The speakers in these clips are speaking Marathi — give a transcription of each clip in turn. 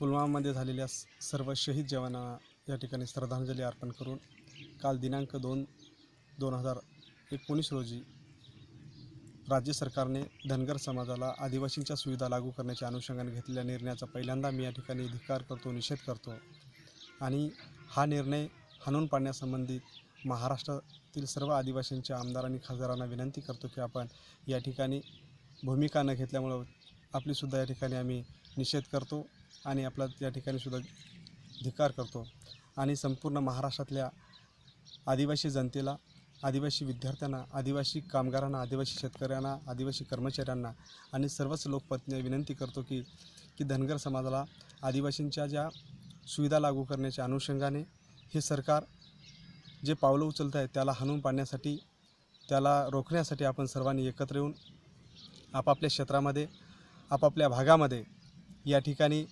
पुलवामामध्ये झालेल्या सर्व शहीद जवानांना या ठिकाणी श्रद्धांजली अर्पण करून काल दिनांक दोन दोन हजार एकोणीस रोजी राज्य सरकारने धनगर समाजाला आदिवासींच्या सुविधा लागू करण्याच्या अनुषंगाने घेतलेल्या निर्णयाचा पहिल्यांदा मी या ठिकाणी धिक्कार करतो निषेध करतो. आणि हा निर्णय हाणून पाडण्यासंबंधित महाराष्ट्रातील सर्व आदिवासींच्या आमदार आणि खासदारांना विनंती करतो की आपण या ठिकाणी भूमिका न घेतल्यामुळं आपलीसुद्धा या ठिकाणी आम्ही निषेध करतो. आणि आपला त्या ठिकाणी सुद्धा धिक्कार करतो. आणि संपूर्ण महाराष्ट्रातल्या आदिवासी जनतेला आदिवासी विद्यार्थ्यांना आदिवासी कामगारांना आदिवासी शेतकऱ्यांना आदिवासी कर्मचाऱ्यांना आणि सर्वच लोकपत्नी विनंती करतो की की धनगर समाजाला आदिवासींच्या ज्या सुविधा लागू करण्याच्या अनुषंगाने हे सरकार जे पावलं उचलत आहे त्याला हाणून पाडण्यासाठी त्याला रोखण्यासाठी आपण सर्वांनी एकत्र येऊन आपापल्या क्षेत्रामध्ये आपापल्या भागामध्ये या ठिकाणी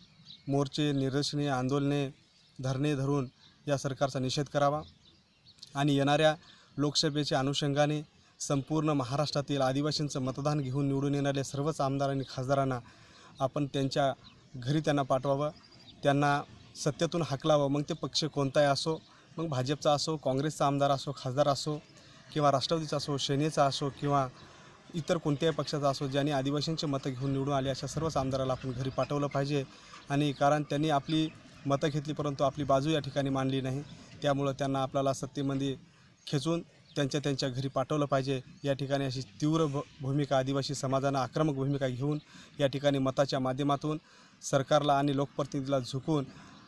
मोर्चे निदर्शने आंदोलने धरणे धरून या सरकारचा निषेध करावा आणि येणाऱ्या लोकसभेच्या अनुषंगाने संपूर्ण महाराष्ट्रातील आदिवासींचं मतदान घेऊन निवडून येणाऱ्या सर्वच आमदार आणि खासदारांना आपण त्यांच्या घरी त्यांना पाठवावं त्यांना सत्यातून हाकलावं. मग ते पक्ष कोणताही असो मग भाजपचा असो काँग्रेसचा आमदार असो खासदार असो किंवा राष्ट्रवादीचा असो सेनेचा असो किंवा इतर कोणत्याही पक्षाचा असो ज्यांनी आदिवासींचे मतं घेऊन निवडून आले अशा सर्वच आमदाराला आपण घरी पाठवलं पाहिजे. आणि कारण त्यांनी आपली मतं घेतली परंतु आपली बाजू या ठिकाणी मांडली नाही. त्यामुळं त्यांना आपल्याला सत्तेमध्ये खेचून त्यांच्या त्यांच्या घरी पाठवलं पाहिजे. या ठिकाणी अशी तीव्र भ भूमिका आदिवासी समाजानं आक्रमक भूमिका घेऊन या ठिकाणी मताच्या माध्यमातून सरकारला आणि लोकप्रतिनिधीला झुकून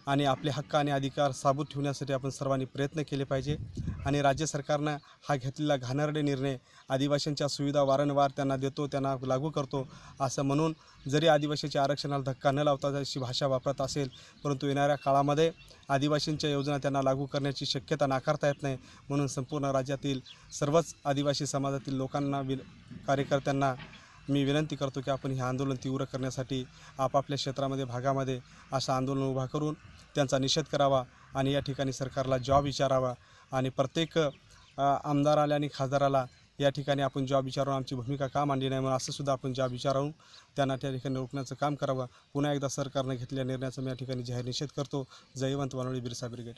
आणि आपले हक्क आणि अधिकार साबूत ठेवण्यासाठी आपण सर्वांनी प्रयत्न केले पाहिजे. आणि राज्य सरकारनं हा घेतलेला घाणेरडे निर्णय आदिवासींच्या सुविधा वारंवार त्यांना देतो त्यांना लागू करतो असं म्हणून जरी आदिवासीच्या आरक्षणाला धक्का न लावता अशी भाषा वापरत असेल परंतु येणाऱ्या काळामध्ये आदिवासींच्या योजना त्यांना लागू करण्याची शक्यता नाकारता येत नाही म्हणून संपूर्ण राज्यातील सर्वच आदिवासी समाजातील लोकांना वि कार्यकर्त्यांना मी विनंती करतो की आपण हे आंदोलन तीव्र करण्यासाठी आपापल्या क्षेत्रामध्ये भागामध्ये असं आंदोलन उभा करून त्यांचा निषेध करावा आणि या ठिकाणी सरकारला जॉब विचारावा आणि प्रत्येक आमदाराला आणि खासदाराला या ठिकाणी आपण जॉब विचारून आमची भूमिका का मांडली नाही म्हणून असंसुद्धा आपण जॉब विचारून त्यांना त्या ठिकाणी रोखण्याचं काम करावं. पुन्हा एकदा सरकारनं घेतलेल्या निर्णयाचा मी या ठिकाणी जाहीर निषेध करतो. जयवंत वानोळी बिरसा ब्रिगेड.